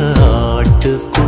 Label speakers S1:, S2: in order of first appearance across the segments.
S1: ஆட்டுக்கு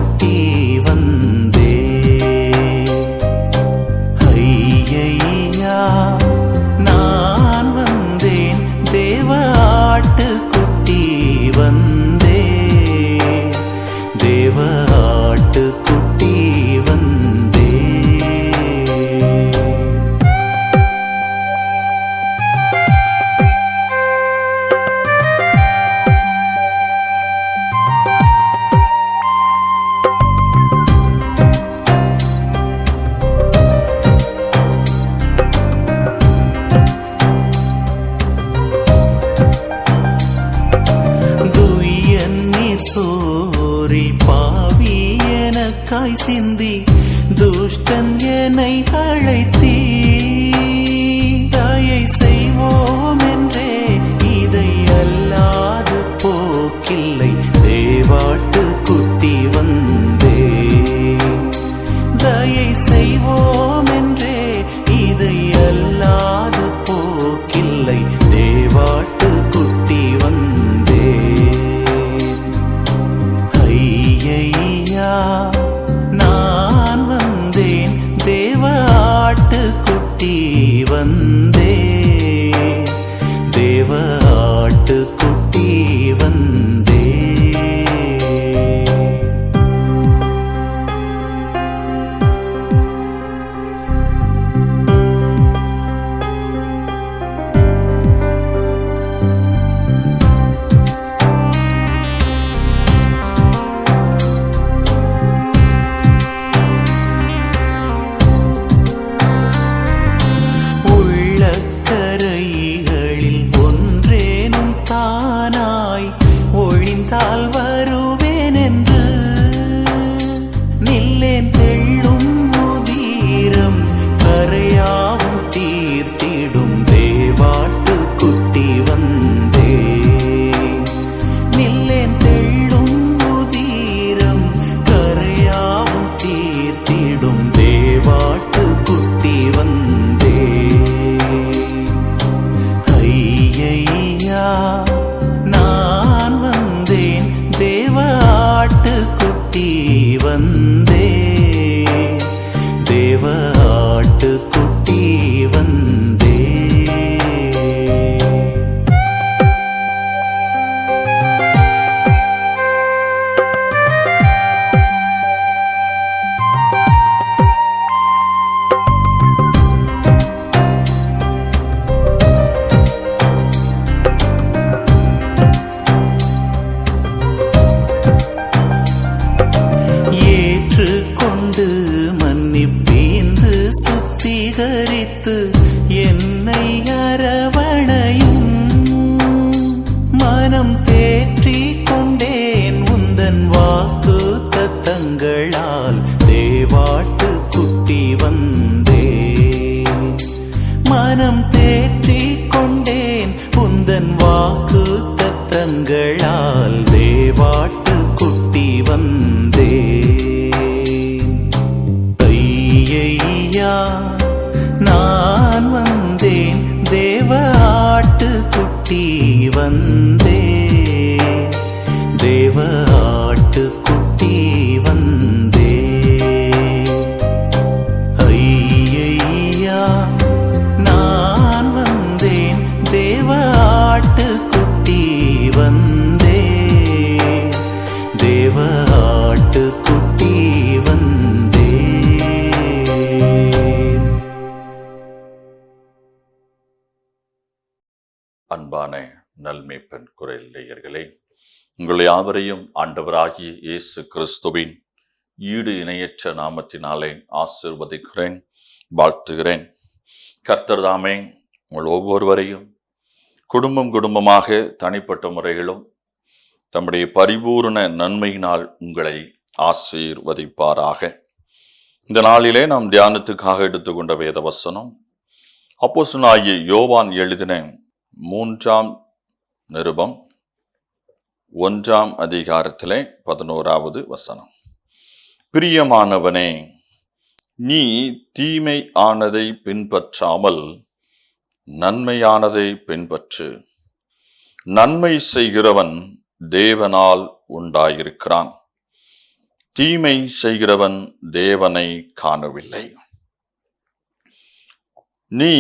S1: தேவ ஆட்டுக்குட்டி வந்தே ஐயா நான் வந்தேன் தேவ ஆட்டுக்குட்டி வந்தே தேவ ஆட்டுக்குட்டி வந்தே
S2: அன்பான நல்மை பெண் குரல் நேயர்களே உங்கள் யாவரையும் ஆண்டவராகிய இயேசு கிறிஸ்துவின் ஈடு இணையற்ற நாமத்தினாலே ஆசிர்வதிக்கிறேன் வாழ்த்துகிறேன் கர்த்தர் தாமே உங்கள் ஒவ்வொருவரையும் குடும்பம் குடும்பமாக தனிப்பட்ட முறையிலும் தம்முடைய பரிபூர்ண நன்மையினால் உங்களை ஆசீர்வதிப்பாராக இந்த நாளிலே நாம் தியானத்துக்காக எடுத்துக்கொண்ட வேத வசனம் அப்போசனாகிய யோவான் எழுதின மூன்றாம் நிருபம் ஒன்றாம் அதிகாரத்திலே பதினோராவது வசனம் பிரியமானவனே நீ தீமை ஆனதை பின்பற்றாமல் நன்மையானதை பின்பற்று நன்மை செய்கிறவன் தேவனால் உண்டாயிருக்கிறான் தீமை செய்கிறவன் தேவனை காணவில்லை நீ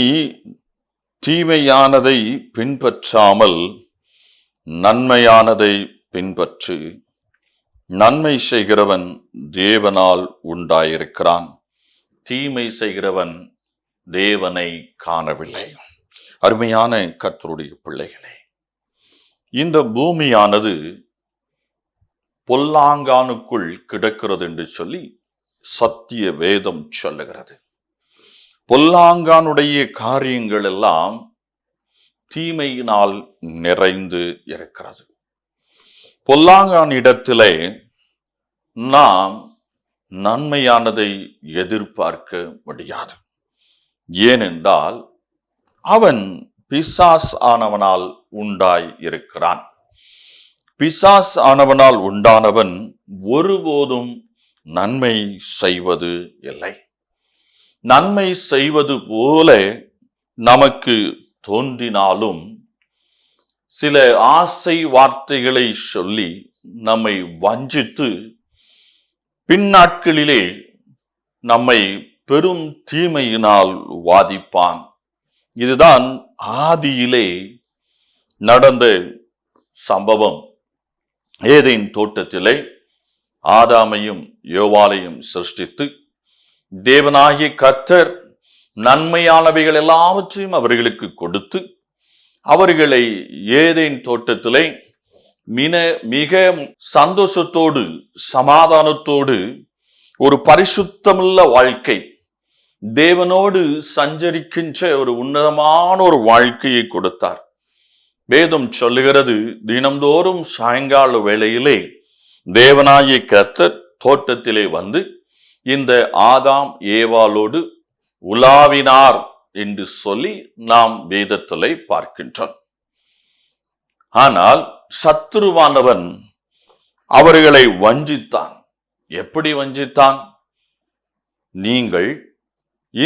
S2: தீமையானதை பின்பற்றாமல் நன்மையானதை பின்பற்று நன்மை செய்கிறவன் தேவனால் உண்டாயிருக்கிறான் தீமை செய்கிறவன் தேவனை காணவில்லை அருமையான கத்தருடைய பிள்ளைகளே இந்த பூமியானது பொல்லாங்கானுக்குள் கிடக்கிறது என்று சொல்லி சத்திய வேதம் சொல்லுகிறது பொல்லாங்கானுடைய காரியங்கள் எல்லாம் தீமையினால் நிறைந்து இருக்கிறது இடத்திலே நாம் நன்மையானதை எதிர்பார்க்க முடியாது ஏனென்றால் அவன் பிசாஸ் ஆனவனால் உண்டாய் இருக்கிறான் பிசாஸ் ஆனவனால் உண்டானவன் ஒருபோதும் நன்மை செய்வது இல்லை நன்மை செய்வது போல நமக்கு தோன்றினாலும் சில ஆசை வார்த்தைகளை சொல்லி நம்மை வஞ்சித்து பின்னாட்களிலே நம்மை பெரும் தீமையினால் வாதிப்பான் இதுதான் ஆதியிலே நடந்த சம்பவம் ஏதேன் தோட்டத்திலே ஆதாமையும் யோவாலையும் சிருஷ்டித்து தேவனாகிய கத்தர் நன்மையானவைகள் எல்லாவற்றையும் அவர்களுக்கு கொடுத்து அவர்களை ஏதேன் தோட்டத்திலே மின மிக சந்தோஷத்தோடு சமாதானத்தோடு ஒரு பரிசுத்தமுள்ள வாழ்க்கை தேவனோடு சஞ்சரிக்கின்ற ஒரு உன்னதமான ஒரு வாழ்க்கையை கொடுத்தார் வேதம் சொல்லுகிறது தினம்தோறும் சாயங்கால வேளையிலே தேவனாகிய கர்த்தர் தோட்டத்திலே வந்து இந்த ஆதாம் ஏவாலோடு உலாவினார் என்று சொல்லி நாம் வேதத்தலை பார்க்கின்றோம் ஆனால் சத்துருவானவன் அவர்களை வஞ்சித்தான் எப்படி வஞ்சித்தான் நீங்கள்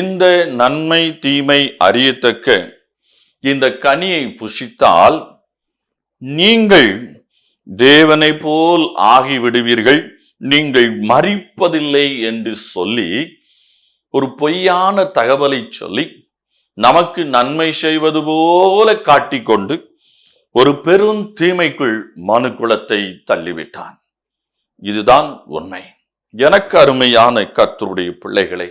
S2: இந்த நன்மை தீமை அறியத்தக்க இந்த கனியை புஷித்தால் நீங்கள் தேவனை போல் ஆகிவிடுவீர்கள் நீங்கள் மறிப்பதில்லை என்று சொல்லி ஒரு பொய்யான தகவலை சொல்லி நமக்கு நன்மை செய்வது போல காட்டிக்கொண்டு ஒரு பெரும் தீமைக்குள் மனு குலத்தை தள்ளிவிட்டான் இதுதான் உண்மை எனக்கு அருமையான கத்தருடைய பிள்ளைகளை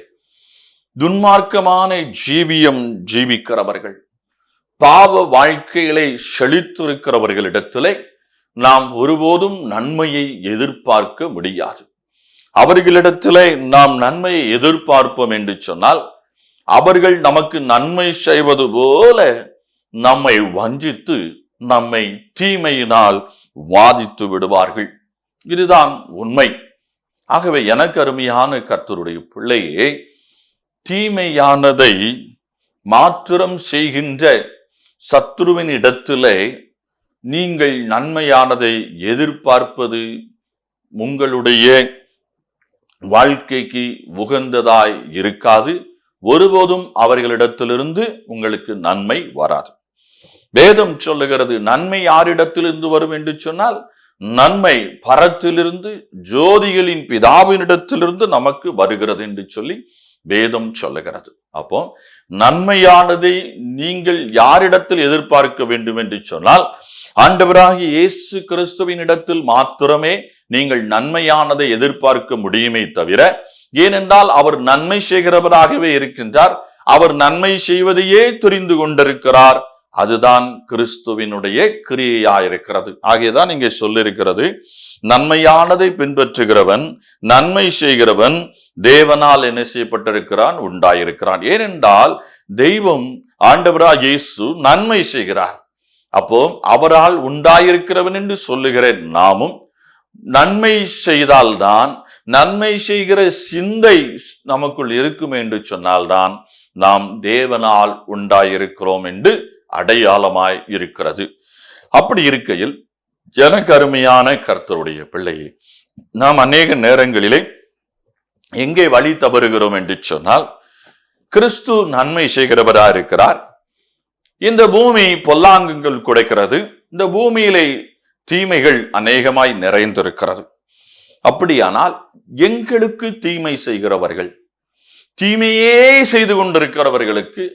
S2: துன்மார்க்கமான ஜீவியம் ஜீவிக்கிறவர்கள் பாவ வாழ்க்கைகளை செழித்திருக்கிறவர்களிடத்திலே நாம் ஒருபோதும் நன்மையை எதிர்பார்க்க முடியாது அவர்களிடத்திலே நாம் நன்மையை எதிர்பார்ப்போம் என்று சொன்னால் அவர்கள் நமக்கு நன்மை செய்வது போல நம்மை வஞ்சித்து நம்மை தீமையினால் வாதித்து விடுவார்கள் இதுதான் உண்மை ஆகவே எனக்கு அருமையான கர்த்தருடைய பிள்ளையே தீமையானதை மாத்திரம் செய்கின்ற சத்ருவின் இடத்திலே நீங்கள் நன்மையானதை எதிர்பார்ப்பது உங்களுடைய வாழ்க்கைக்கு உகந்ததாய் இருக்காது ஒருபோதும் அவர்களிடத்திலிருந்து உங்களுக்கு நன்மை வராது வேதம் சொல்லுகிறது நன்மை யாரிடத்திலிருந்து வரும் என்று சொன்னால் நன்மை பரத்திலிருந்து ஜோதிகளின் பிதாவினிடத்திலிருந்து நமக்கு வருகிறது என்று சொல்லி வேதம் சொல்லுகிறது அப்போ நன்மையானதை நீங்கள் யாரிடத்தில் எதிர்பார்க்க வேண்டும் என்று சொன்னால் ஆண்டவராகி இயேசு கிறிஸ்துவின் இடத்தில் மாத்திரமே நீங்கள் நன்மையானதை எதிர்பார்க்க முடியுமே தவிர ஏனென்றால் அவர் நன்மை செய்கிறவராகவே இருக்கின்றார் அவர் நன்மை செய்வதையே தெரிந்து கொண்டிருக்கிறார் அதுதான் கிறிஸ்துவினுடைய கிரியையாயிருக்கிறது ஆகியதான் இங்கே சொல்லிருக்கிறது நன்மையானதை பின்பற்றுகிறவன் நன்மை செய்கிறவன் தேவனால் என்ன செய்யப்பட்டிருக்கிறான் உண்டாயிருக்கிறான் ஏனென்றால் தெய்வம் ஆண்டவரா இயேசு நன்மை செய்கிறார் அப்போ அவரால் உண்டாயிருக்கிறவன் என்று சொல்லுகிற நாமும் நன்மை செய்தால்தான் நன்மை செய்கிற சிந்தை நமக்குள் இருக்கும் என்று சொன்னால்தான் நாம் தேவனால் உண்டாயிருக்கிறோம் என்று அடையாளமாய் இருக்கிறது அப்படி இருக்கையில் ஜனகருமையான கர்த்தருடைய பிள்ளையை நாம் அநேக நேரங்களிலே எங்கே வழி தவறுகிறோம் என்று சொன்னால் கிறிஸ்து நன்மை செய்கிறவராக இருக்கிறார் இந்த பூமி பொல்லாங்குகள் குடைக்கிறது இந்த பூமியிலே தீமைகள் அநேகமாய் நிறைந்திருக்கிறது அப்படியானால் எங்களுக்கு தீமை செய்கிறவர்கள் தீமையே செய்து கொண்டிருக்கிறவர்களுக்கு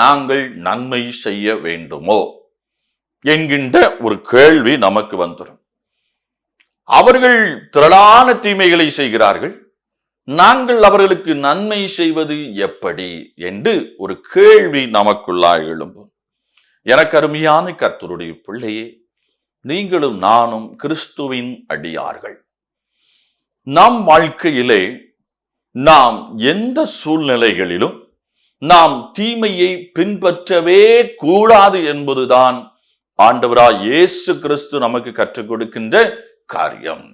S2: நாங்கள் நன்மை செய்ய வேண்டுமோ என்கின்ற ஒரு கேள்வி நமக்கு வந்துடும் அவர்கள் திரளான தீமைகளை செய்கிறார்கள் நாங்கள் அவர்களுக்கு நன்மை செய்வது எப்படி என்று ஒரு கேள்வி நமக்குள்ளாய் எழும்பும் எனக்கு அருமையான கர்த்தருடைய பிள்ளையே நீங்களும் நானும் கிறிஸ்துவின் அடியார்கள் நம் வாழ்க்கையிலே நாம் எந்த சூழ்நிலைகளிலும் நாம் தீமையை பின்பற்றவே கூடாது என்பதுதான் ஆண்டவரா இயேசு கிறிஸ்து நமக்கு கற்றுக் கொடுக்கின்ற காரியம்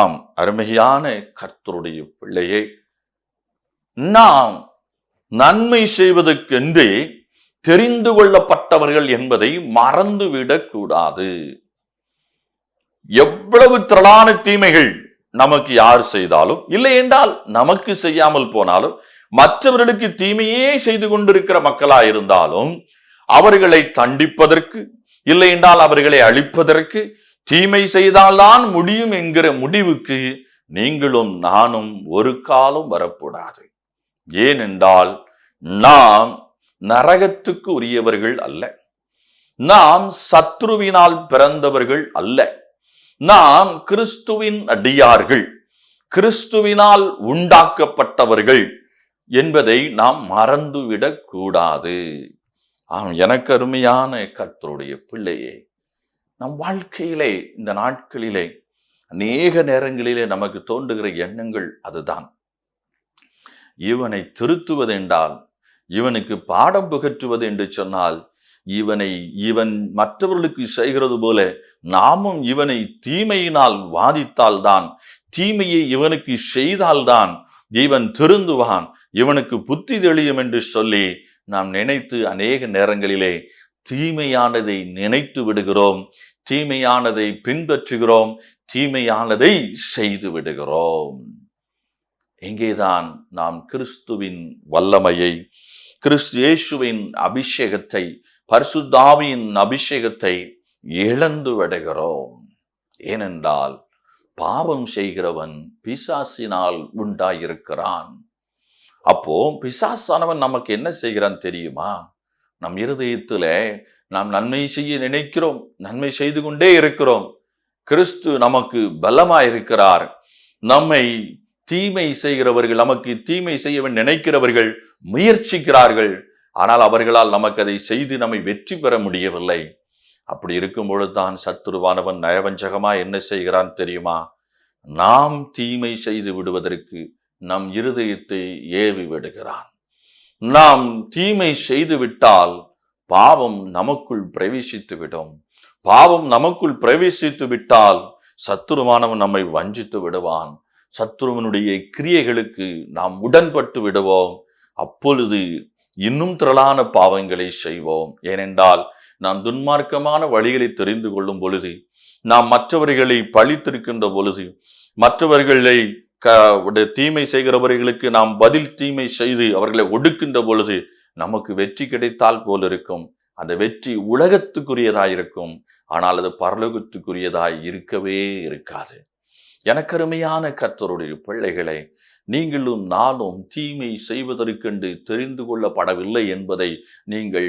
S2: ஆம் அருமையான கர்த்தருடைய பிள்ளையை நாம் நன்மை செய்வதற்கென்றே தெரிந்து கொள்ளப்பட்டவர்கள் என்பதை மறந்துவிடக் கூடாது எவ்வளவு திரளான தீமைகள் நமக்கு யார் செய்தாலும் இல்லை என்றால் நமக்கு செய்யாமல் போனாலும் மற்றவர்களுக்கு தீமையே செய்து கொண்டிருக்கிற மக்களாக இருந்தாலும் அவர்களை தண்டிப்பதற்கு இல்லை என்றால் அவர்களை அழிப்பதற்கு தீமை செய்தால்தான் முடியும் என்கிற முடிவுக்கு நீங்களும் நானும் ஒரு காலம் வரக்கூடாது ஏனென்றால் நாம் நரகத்துக்கு உரியவர்கள் அல்ல நாம் சத்ருவினால் பிறந்தவர்கள் அல்ல நாம் கிறிஸ்துவின் அடியார்கள் கிறிஸ்துவினால் உண்டாக்கப்பட்டவர்கள் என்பதை நாம் மறந்துவிடக் கூடாது ஆம் எனக்கு அருமையான கத்தருடைய பிள்ளையே நம் வாழ்க்கையிலே இந்த நாட்களிலே அநேக நேரங்களிலே நமக்கு தோன்றுகிற எண்ணங்கள் அதுதான் இவனை திருத்துவதென்றால் இவனுக்கு பாடம் புகற்றுவது என்று சொன்னால் இவனை இவன் மற்றவர்களுக்கு செய்கிறது போல நாமும் இவனை தீமையினால் வாதித்தால்தான் தீமையை இவனுக்கு செய்தால்தான் இவன் திருந்துவான் இவனுக்கு புத்தி தெளியும் என்று சொல்லி நாம் நினைத்து அநேக நேரங்களிலே தீமையானதை நினைத்து விடுகிறோம் தீமையானதை பின்பற்றுகிறோம் தீமையானதை செய்து விடுகிறோம் இங்கேதான் நாம் கிறிஸ்துவின் வல்லமையை கிறிஸ்து இயேசுவின் அபிஷேகத்தை பரிசுத்தாவியின் அபிஷேகத்தை இழந்து விடுகிறோம் ஏனென்றால் பாவம் செய்கிறவன் பிசாசினால் உண்டாயிருக்கிறான் அப்போ பிசாசானவன் நமக்கு என்ன செய்கிறான் தெரியுமா நம் இருதயத்தில் நாம் நன்மை செய்ய நினைக்கிறோம் நன்மை செய்து கொண்டே இருக்கிறோம் கிறிஸ்து நமக்கு பலமாயிருக்கிறார் நம்மை தீமை செய்கிறவர்கள் நமக்கு தீமை செய்யவன் நினைக்கிறவர்கள் முயற்சிக்கிறார்கள் ஆனால் அவர்களால் நமக்கு அதை செய்து நம்மை வெற்றி பெற முடியவில்லை அப்படி இருக்கும்பொழுது தான் சத்துருவானவன் நயவஞ்சகமா என்ன செய்கிறான் தெரியுமா நாம் தீமை செய்து விடுவதற்கு நம் இருதயத்தை ஏவி விடுகிறான் நாம் தீமை செய்து விட்டால் பாவம் நமக்குள் பிரவேசித்து விடும் பாவம் நமக்குள் பிரவேசித்து விட்டால் சத்துருவானவன் நம்மை வஞ்சித்து விடுவான் சத்ருவனுடைய கிரியைகளுக்கு நாம் உடன்பட்டு விடுவோம் அப்பொழுது இன்னும் திரளான பாவங்களை செய்வோம் ஏனென்றால் நாம் துன்மார்க்கமான வழிகளை தெரிந்து கொள்ளும் பொழுது நாம் மற்றவர்களை பழித்திருக்கின்ற பொழுது மற்றவர்களை க தீமை செய்கிறவர்களுக்கு நாம் பதில் தீமை செய்து அவர்களை ஒடுக்கின்ற பொழுது நமக்கு வெற்றி கிடைத்தால் போல் இருக்கும் அந்த வெற்றி உலகத்துக்குரியதாயிருக்கும் ஆனால் அது பரலோகத்துக்குரியதாய் இருக்கவே இருக்காது எனக்கருமையான கர்த்தருடைய பிள்ளைகளை நீங்களும் நானும் தீமை செய்வதற்கென்று தெரிந்து கொள்ளப்படவில்லை என்பதை நீங்கள்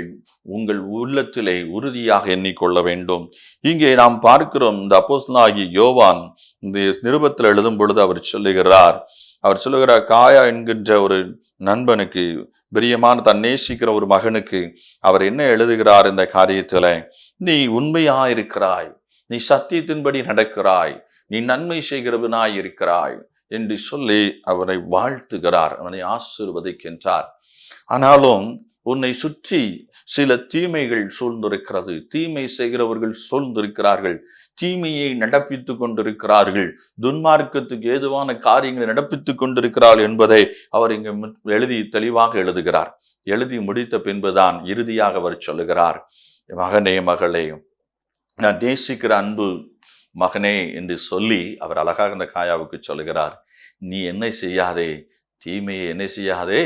S2: உங்கள் உள்ளத்திலே உறுதியாக எண்ணிக்கொள்ள வேண்டும் இங்கே நாம் பார்க்கிறோம் இந்த அப்போஸ்லாகி யோவான் இந்த நிருபத்தில் எழுதும் பொழுது அவர் சொல்லுகிறார் அவர் சொல்லுகிறார் காயா என்கின்ற ஒரு நண்பனுக்கு பிரியமான தன் நேசிக்கிற ஒரு மகனுக்கு அவர் என்ன எழுதுகிறார் இந்த காரியத்தில் நீ உண்மையாயிருக்கிறாய் நீ சத்தியத்தின்படி நடக்கிறாய் நீ நன்மை செய்கிறவனாய் இருக்கிறாய் என்று சொல்லி அவரை வாழ்த்துகிறார் அவனை ஆசிர்வதிக்கின்றார் ஆனாலும் உன்னை சுற்றி சில தீமைகள் சூழ்ந்திருக்கிறது தீமை செய்கிறவர்கள் சூழ்ந்திருக்கிறார்கள் தீமையை நடப்பித்துக் கொண்டிருக்கிறார்கள் துன்மார்க்கத்துக்கு ஏதுவான காரியங்களை நடப்பித்துக் கொண்டிருக்கிறாள் என்பதை அவர் இங்கு எழுதி தெளிவாக எழுதுகிறார் எழுதி முடித்த பின்புதான் இறுதியாக அவர் சொல்லுகிறார் மகனே மகளே நான் நேசிக்கிற அன்பு மகனே என்று சொல்லி அவர் அழகாக அந்த காயாவுக்கு சொல்கிறார் நீ என்ன செய்யாதே தீமையை என்ன செய்யாதே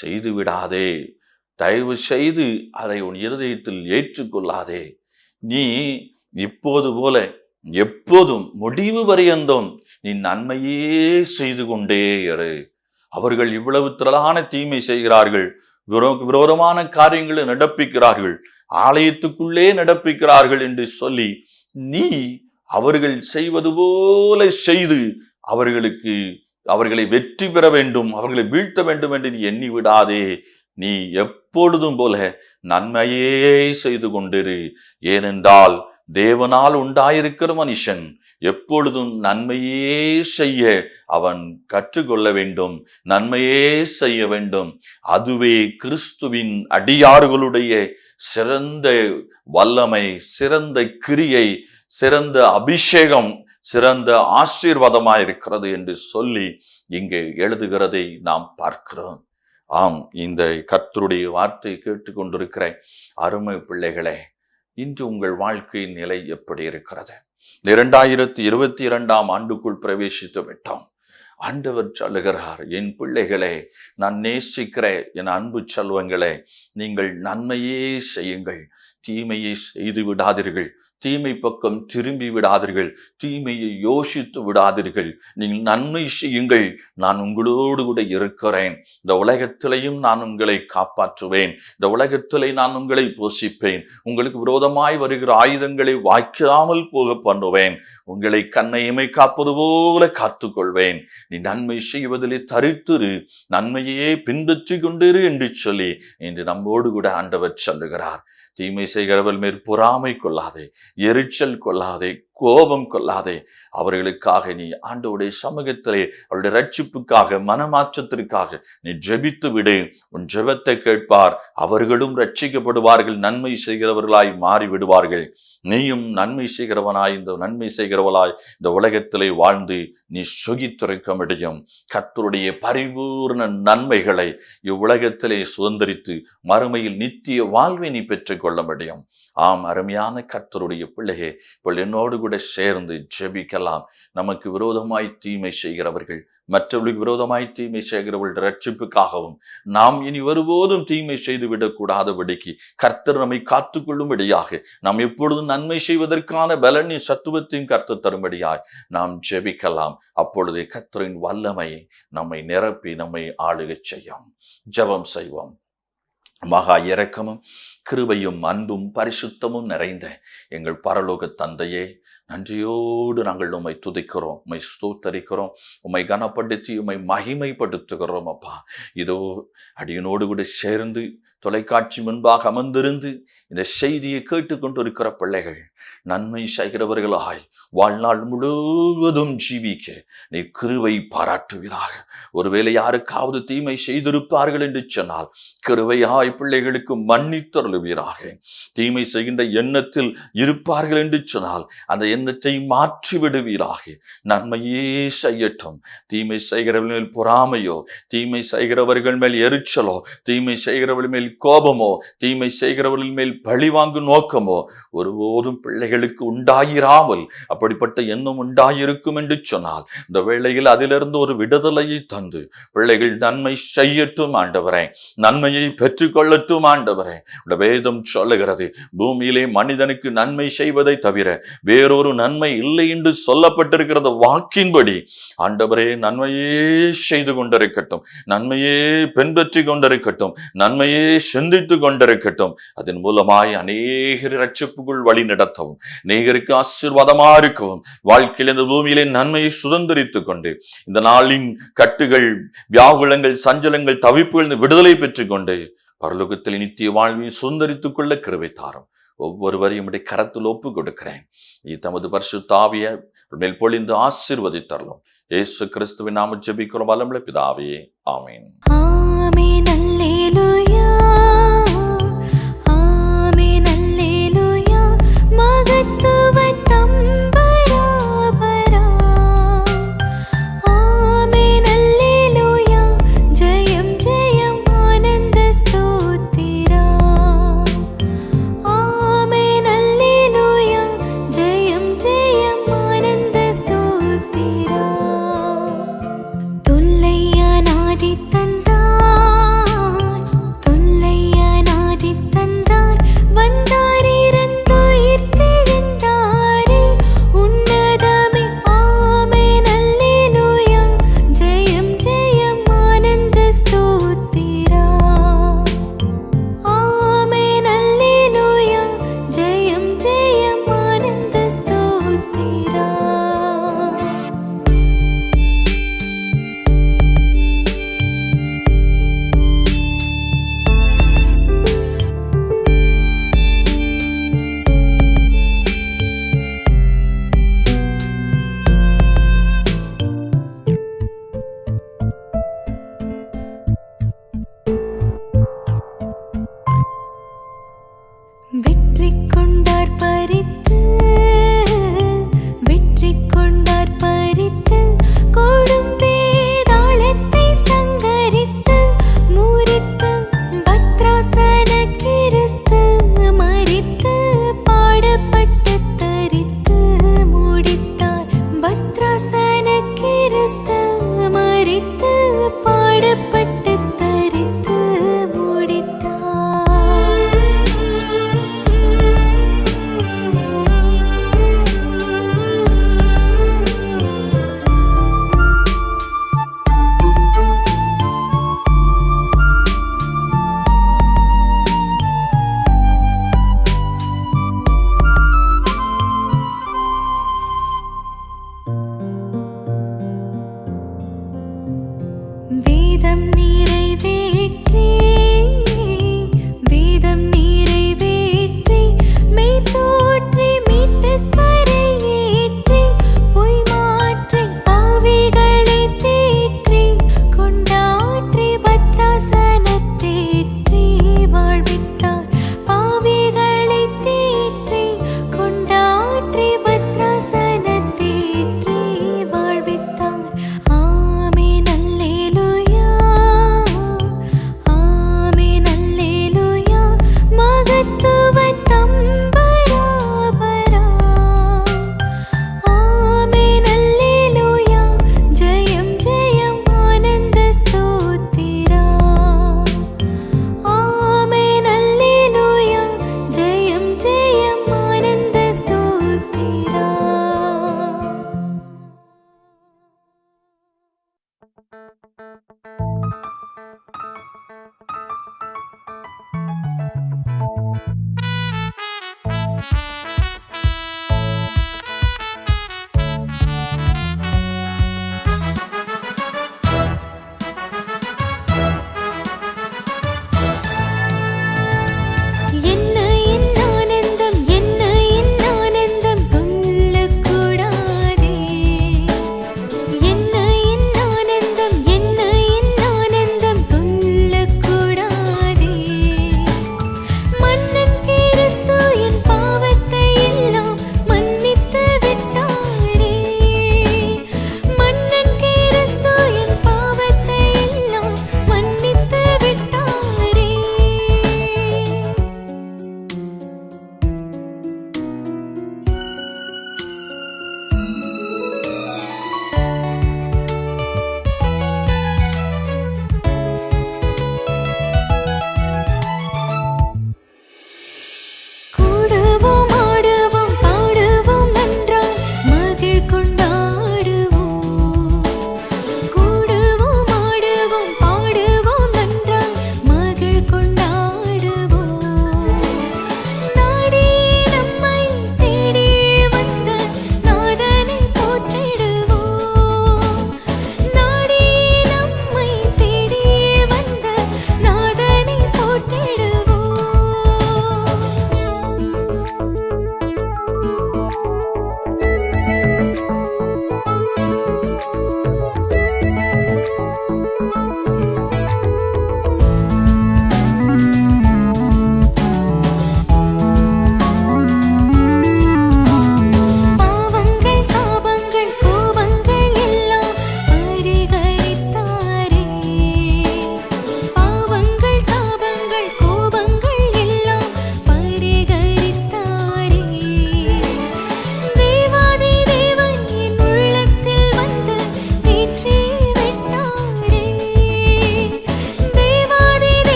S2: செய்து விடாதே தயவு செய்து அதை உன் இருதயத்தில் ஏற்றுக்கொள்ளாதே நீ இப்போது போல எப்போதும் முடிவு பரியந்தம் நீ நன்மையே செய்து கொண்டே இரு அவர்கள் இவ்வளவு திரளான தீமை செய்கிறார்கள் விரோ விரோதமான காரியங்களை நடப்பிக்கிறார்கள் ஆலயத்துக்குள்ளே நடப்பிக்கிறார்கள் என்று சொல்லி நீ அவர்கள் செய்வது போல செய்து அவர்களுக்கு அவர்களை வெற்றி பெற வேண்டும் அவர்களை வீழ்த்த வேண்டும் என்று நீ எண்ணி விடாதே நீ எப்பொழுதும் போல நன்மையே செய்து கொண்டிரு ஏனென்றால் தேவனால் உண்டாயிருக்கிற மனுஷன் எப்பொழுதும் நன்மையே செய்ய அவன் கற்றுக்கொள்ள வேண்டும் நன்மையே செய்ய வேண்டும் அதுவே கிறிஸ்துவின் அடியார்களுடைய சிறந்த வல்லமை சிறந்த கிரியை சிறந்த அபிஷேகம் சிறந்த ஆசீர்வாதமாயிருக்கிறது என்று சொல்லி இங்கே எழுதுகிறதை நாம் பார்க்கிறோம் ஆம் இந்த கர்த்தருடைய வார்த்தை கேட்டுக்கொண்டிருக்கிற அருமை பிள்ளைகளே இன்று உங்கள் வாழ்க்கையின் நிலை எப்படி இருக்கிறது இரண்டாயிரத்தி இருபத்தி இரண்டாம் ஆண்டுக்குள் பிரவேசித்து விட்டோம் ஆண்டவர் சொல்லுகிறார் என் பிள்ளைகளே நான் நேசிக்கிற என் அன்பு செல்வங்களே நீங்கள் நன்மையே செய்யுங்கள் தீமையை செய்து விடாதீர்கள் தீமை பக்கம் திரும்பி விடாதீர்கள் தீமையை யோசித்து விடாதீர்கள் நீங்கள் நன்மை செய்யுங்கள் நான் உங்களோடு கூட இருக்கிறேன் இந்த உலகத்திலையும் நான் உங்களை காப்பாற்றுவேன் இந்த உலகத்திலே நான் உங்களை போஷிப்பேன் உங்களுக்கு விரோதமாய் வருகிற ஆயுதங்களை வாய்க்காமல் போக பண்ணுவேன் உங்களை கண்ணையுமை காப்பது போல காத்துக்கொள்வேன் நீ நன்மை செய்வதிலே தரித்துரு நன்மையே பின்பற்றி கொண்டிரு என்று சொல்லி இன்று நம்மோடு கூட ஆண்டவர் சொல்லுகிறார் தீமை செய்கிறவள் மேல் பொறாமை கொள்ளாதே எரிச்சல் கொள்ளாதே கோபம் கொள்ளாதே அவர்களுக்காக நீ ஆண்டவுடைய சமூகத்திலே அவருடைய ரட்சிப்புக்காக மனமாற்றத்திற்காக நீ ஜெபித்து விடு உன் ஜெபத்தை கேட்பார் அவர்களும் ரட்சிக்கப்படுவார்கள் நன்மை செய்கிறவர்களாய் மாறிவிடுவார்கள் நீயும் நன்மை செய்கிறவனாய் இந்த நன்மை செய்கிறவளாய் இந்த உலகத்திலே வாழ்ந்து நீ சுகித்திருக்க முடியும் கத்தருடைய பரிபூர்ண நன்மைகளை இவ்வுலகத்திலே சுதந்திரித்து மறுமையில் நித்திய வாழ்வை நீ பெற்றுக்கொள்ள முடியும் ஆம் அருமையான கத்தருடைய பிள்ளையே இப்போ என்னோடு கூட கூட சேர்ந்து ஜெபிக்கலாம் நமக்கு விரோதமாய் தீமை செய்கிறவர்கள் மற்றவர்களுக்கு விரோதமாய் தீமை செய்கிறவர்கள் ரட்சிப்புக்காகவும் நாம் இனி ஒருபோதும் தீமை செய்து விடக்கூடாதபடிக்கு கர்த்தர் நம்மை காத்துக்கொள்ளும்படியாக நாம் எப்பொழுதும் நன்மை செய்வதற்கான பலனின் சத்துவத்தையும் கர்த்து தரும்படியாய் நாம் ஜெபிக்கலாம் அப்பொழுது கர்த்தரின் வல்லமையை நம்மை நிரப்பி நம்மை ஆளுகச் செய்யும் ஜபம் செய்வோம் மகா இரக்கமும் கிருபையும் அன்பும் பரிசுத்தமும் நிறைந்த எங்கள் பரலோக தந்தையே நன்றியோடு நாங்கள் உம்மை துதிக்கிறோம் உம்மை ஸ்தோத்தரிக்கிறோம் உம்மை கனப்படுத்தி உம்மை மகிமைப்படுத்துகிறோம் அப்பா இதோ அடியனோடு கூட சேர்ந்து தொலைக்காட்சி முன்பாக அமர்ந்திருந்து இந்த செய்தியை கேட்டுக்கொண்டு இருக்கிற பிள்ளைகள் நன்மை செய்கிறவர்களாய் வாழ்நாள் முழுவதும் ஜீவிக்க நீ கிருவை பாராட்டுவீராக ஒருவேளை யாருக்காவது தீமை செய்திருப்பார்கள் என்று சொன்னால் கிருவையாய் பிள்ளைகளுக்கு மன்னித்தருளுவீராக தீமை செய்கின்ற எண்ணத்தில் இருப்பார்கள் என்று சொன்னால் அந்த எண்ணத்தை மாற்றி விடுவீராக நன்மையே செய்யட்டும் தீமை செய்கிறவர்கள் மேல் பொறாமையோ தீமை செய்கிறவர்கள் மேல் எரிச்சலோ தீமை செய்கிறவர்கள் மேல் கோபமோ தீமை செய்கிறவர்கள் மேல் பழி வாங்கும் நோக்கமோ ஒருபோதும் பிள்ளைகள் அவைகளுக்கு உண்டாயிராமல் அப்படிப்பட்ட எண்ணம் உண்டாயிருக்கும் என்று சொன்னால் இந்த வேளையில் அதிலிருந்து ஒரு விடுதலையை தந்து பிள்ளைகள் நன்மை செய்யட்டும் ஆண்டவரே நன்மையை பெற்றுக்கொள்ளட்டும் ஆண்டவரே வேதம் சொல்லுகிறது பூமியிலே மனிதனுக்கு நன்மை செய்வதை தவிர வேறொரு நன்மை இல்லை என்று சொல்லப்பட்டிருக்கிறது வாக்கின்படி ஆண்டவரே நன்மையே செய்து கொண்டிருக்கட்டும் நன்மையே பின்பற்றி கொண்டிருக்கட்டும் நன்மையே சிந்தித்து கொண்டிருக்கட்டும் அதன் மூலமாய் அநேகர் ரட்சிப்புகள் வழி நடத்தவும் நேகருக்கு ஆசீர்வாதமா இருக்கவும் வாழ்க்கையில் இந்த பூமியிலே நன்மையை சுதந்திரித்துக் கொண்டு இந்த நாளின் கட்டுகள் வியாகுளங்கள் சஞ்சலங்கள் தவிப்புகள் விடுதலை பெற்றுக் கொண்டு பரலோகத்தில் நித்திய வாழ்வையும் சுதந்திரித்துக் கொள்ள கிருவை தாரும் ஒவ்வொருவரையும் உடைய கரத்தில் ஒப்பு கொடுக்கிறேன் இது தமது பரிசு தாவிய மேல் பொழிந்து தரலாம் ஏசு கிறிஸ்துவின் நாம ஜபிக்கிற வலமுள்ள பிதாவியே ஆமீன் ஆமீன் அல்லேலூயா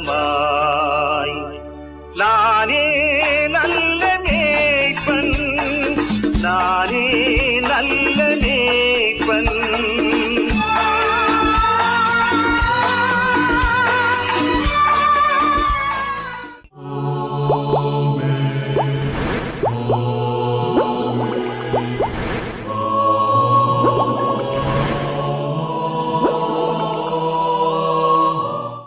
S3: ம